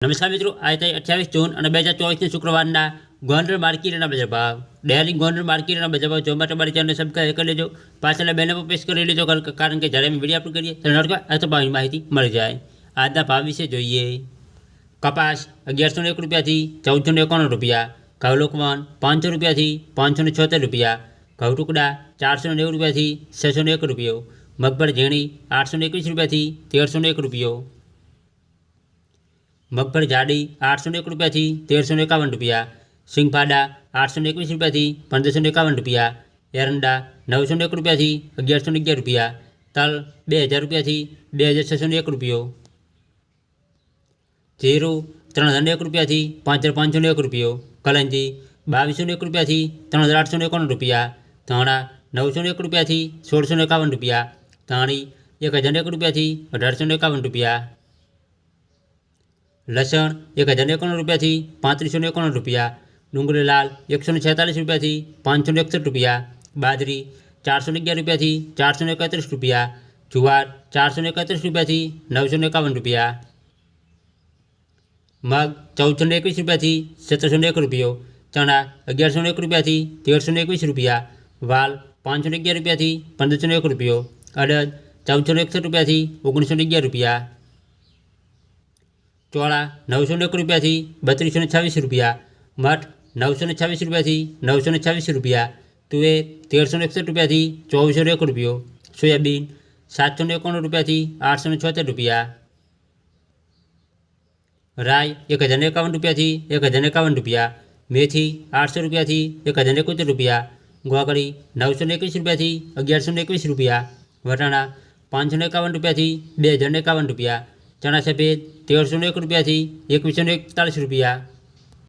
નમસ્કાર મિત્રો આજે તારીખ અઠ્યાવીસ જૂન અને બે હજાર ચોવીસની શુક્રવારના ગોંડલ માર્કેટના બજાર ભાવ ડેલી ગોંડલ માર્કેટના બજાર ભાવ જોવા માટે મારી ચેનલને સબસ્ક્રાઈબ કરી લેજો પાછળના બેને પર પ્રેસ કરી લેજો કારણ કે- કારણ કે જ્યારે અમે વિડીયો અપલોડ કરીએ ત્યારે નોટકા આ તો ભાવની માહિતી મળી જાય આજના ભાવ વિશે જોઈએ કપાસ અગિયારસો ને એક રૂપિયાથી ચૌદસો ને એકાણું રૂપિયા ઘઉં લોકવન પાંચસો રૂપિયાથી પાંચસો ને છોતેર રૂપિયા ઘઉં ટુકડા ચારસો ને નેવું રૂપિયાથી છસો ને એક રૂપિયો મગફળી ઝીણી આઠસો ને એકવીસ રૂપિયાથી તેરસો ને એક રૂપિયો મગફળી જાડી આઠસો ને એક રૂપિયાથી તેરસો ને એકાવન રૂપિયા સિંગફાડા આઠસો ને એકવીસ રૂપિયાથી પંદરસો ને એકાવન રૂપિયા એરંડા નવસો ને એક રૂપિયાથી અગિયારસો ને અગિયાર રૂપિયા તલ બે હજાર રૂપિયાથી બે હજાર છસો ને એક રૂપિયો જીરું ત્રણ હજાર ને એક રૂપિયાથી પાંચ હજાર પાંચસો ને એક રૂપિયો કલંજી બાવીસો ને એક રૂપિયાથી ત્રણ હજાર આઠસો ને એકાણું રૂપિયા ધાણા નવસો ને એક રૂપિયાથી સોળસો ને એકાવન રૂપિયા ધાણી એક હજાર ને એક રૂપિયાથી અઢારસો ને એકાવન રૂપિયા લસણ એક હજાર એકાણું રૂપિયાથી પાંત્રીસો ને એકાણું રૂપિયા ડુંગળી લાલ એકસો ને છેતાલીસ રૂપિયાથી પાંચસો ને એકસઠ રૂપિયા બાજરી ચારસો ને અગિયાર રૂપિયાથી ચારસો ને એકત્રીસ રૂપિયા જુવાર ચારસો ને એકત્રીસ રૂપિયાથી નવસો ને એકાવન રૂપિયા મગ ચૌદસો ને એકવીસ રૂપિયાથી સત્તરસો ને એક રૂપિયો ચણા અગિયારસો ને એક રૂપિયાથી તેરસો ને એકવીસ રૂપિયા વાલ પાંચસો ને અગિયાર રૂપિયાથી પંદરસો ને એક રૂપિયો અડદ ચૌદસો ને એકસઠ રૂપિયાથી ઓગણીસો ને અગિયાર રૂપિયા ચોળા નવસો ને એક રૂપિયાથી બત્રીસો ને છવ્વીસ રૂપિયા મઠ નવસો ને છવ્વીસ રૂપિયાથી નવસો ને છવ્વીસ રૂપિયા તુવેર તેરસો ને એકસઠ રૂપિયાથી ચોવીસો ને એક રૂપિયો સોયાબીન સાતસો ને એકાણું રૂપિયાથી આઠસો ને છોતેર રૂપિયા રાય એક હજાર ને એકાવન રૂપિયાથી એક હજાર ને એકાવન રૂપિયા મેથી આઠસો રૂપિયાથી એક હજાર ને એકોતેર રૂપિયા ગોગળી નવસો ને એકવીસ રૂપિયાથી અગિયારસો ને એકવીસ રૂપિયા વટાણા પાંચસો ને એકાવન રૂપિયાથી બે હજાર ને એકાવન રૂપિયા ચણા સફેદ તેરસોને એક રૂપિયાથી એકવીસોને એકતાળીસ રૂપિયા.